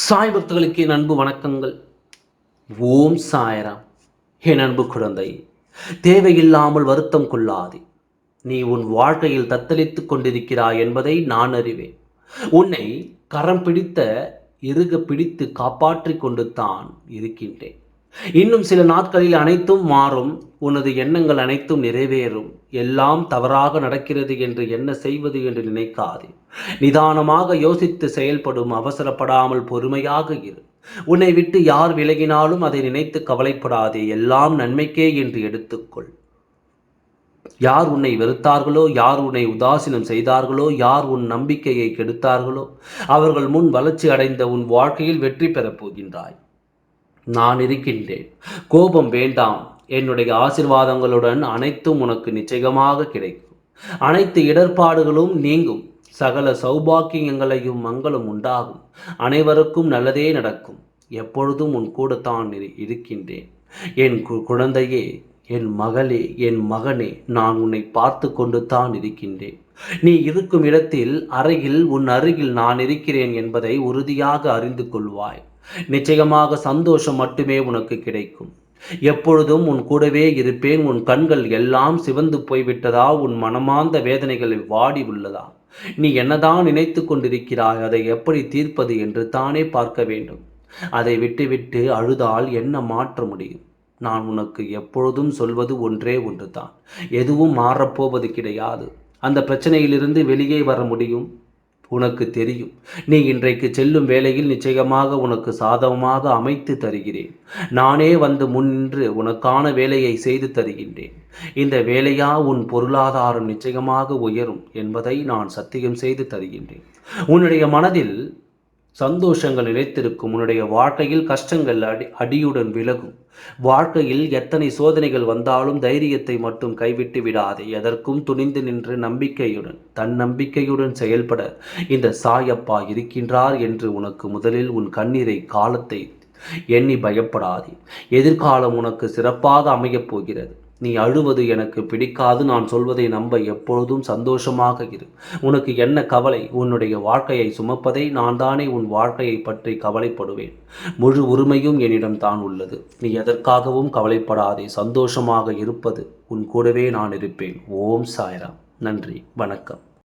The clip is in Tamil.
சாய் பக்தர்களுக்கு என் அன்பு வணக்கங்கள். ஓம் சாயராம். என் அன்பு குழந்தை தேவையில்லாமல் வருத்தம் கொள்ளாதே. நீ உன் வாழ்க்கையில் தத்தளித்துக் கொண்டிருக்கிறாய் என்பதை நான் அறிவேன். உன்னை கரம் பிடித்த இறுக பிடித்து காப்பாற்றிக் கொண்டு தான் இருக்கின்றேன். இன்னும் சில நாட்களில் அனைத்தும் மாறும். உனது எண்ணங்கள் அனைத்தும் நிறைவேறும். எல்லாம் தவறாக நடக்கிறது என்று என்ன செய்வது என்று நினைக்காதே. நிதானமாக யோசித்து செயல்படும் அவசரப்படாமல் பொறுமையாக இரு. உன்னை விட்டு யார் விலகினாலும் அதை நினைத்து கவலைப்படாதே. எல்லாம் நன்மைக்கே என்று எடுத்துக்கொள். யார் உன்னை வெறுத்தார்களோ யார் உன்னை உதாசீனம் செய்தார்களோ யார் உன் நம்பிக்கையை கெடுத்தார்களோ அவர்கள் முன் வளர்ச்சி அடைந்த உன் வாழ்க்கையில் வெற்றி பெறப் போகின்றாய். நான் இருக்கின்றேன். கோபம் வேண்டாம். என்னுடைய ஆசிர்வாதங்களுடன் அனைத்தும் உனக்கு நிச்சயமாக கிடைக்கும். அனைத்து இடர்பாடுகளும் நீங்கும். சகல சௌபாக்கியங்களையும் மங்களும் உண்டாகும். அனைவருக்கும் நல்லதே நடக்கும். எப்பொழுதும் உன் கூடத்தான் இருக்கின்றேன். என் குழந்தையே என் மகளே என் மகனே நான் உன்னை பார்த்து கொண்டு தான் இருக்கின்றேன். நீ இருக்கும் இடத்தில் அருகில் உன் அருகில் நான் இருக்கிறேன் என்பதை உறுதியாக அறிந்து கொள்வாய். நிச்சயமாக சந்தோஷம் மட்டுமே உனக்கு கிடைக்கும். எப்பொழுதும் உன் கூடவே இருப்பேன் உன் கண்கள் எல்லாம் சிவந்து போய்விட்டதா உன் மனமார்ந்த வேதனைகள் வாடி உள்ளதா? நீ என்னதான் நினைத்து கொண்டிருக்கிறாய் அதை எப்படி தீர்ப்பது என்று தானே பார்க்க வேண்டும். அதை விட்டுவிட்டு அழுதால் என்ன மாற்ற முடியும்? நான் உனக்கு எப்பொழுதும் சொல்வது ஒன்றே ஒன்றுதான். எதுவும் மாறப்போவது கிடையாது. அந்த பிரச்சனையிலிருந்து வெளியே வர முடியும்? உனக்கு தெரியும். நீ இன்றைக்கு செல்லும் வேலையில் நிச்சயமாக உனக்கு சாதகமாக அமைத்து தருகிறேன். நானே வந்து முன்னின்று உனக்கான வேலையை செய்து தருகின்றேன். இந்த வேலையா உன் பொருளாதாரம் நிச்சயமாக உயரும் என்பதை நான் சத்தியம் செய்து தருகின்றேன். உன்னுடைய மனதில் சந்தோஷங்கள் நிலைத்திருக்கும். உன்னுடைய வாழ்க்கையில் கஷ்டங்கள் அடி அடியுடன் விலகும். வாழ்க்கையில் எத்தனை சோதனைகள் வந்தாலும் தைரியத்தை மட்டும் கைவிட்டு விடாதே. எதற்கும் துணிந்து நின்று நம்பிக்கையுடன் தன் நம்பிக்கையுடன் செயல்பட இந்த சாயப்பா இருக்கின்றார் என்று உனக்கு முதலில் உன் கண்ணீரை காலத்தை எண்ணி பயப்படாதே. எதிர்காலம் உனக்கு சிறப்பாக அமையப் போகிறது. நீ அழுவது எனக்கு பிடிக்காது. நான் சொல்வதை நம்ப எப்பொழுதும் சந்தோஷமாக இரு. உனக்கு என்ன கவலை? உன்னுடைய வாழ்க்கையை சுமப்பதை நான் தானே உன் வாழ்க்கையை பற்றி கவலைப்படுவேன். முழு உரிமையும் என்னிடம் தான் உள்ளது. நீ எதற்காகவும் கவலைப்படாதே. சந்தோஷமாக இருப்பது உன் கூடவே நான் இருப்பேன். ஓம் சாய்ராம். நன்றி. வணக்கம்.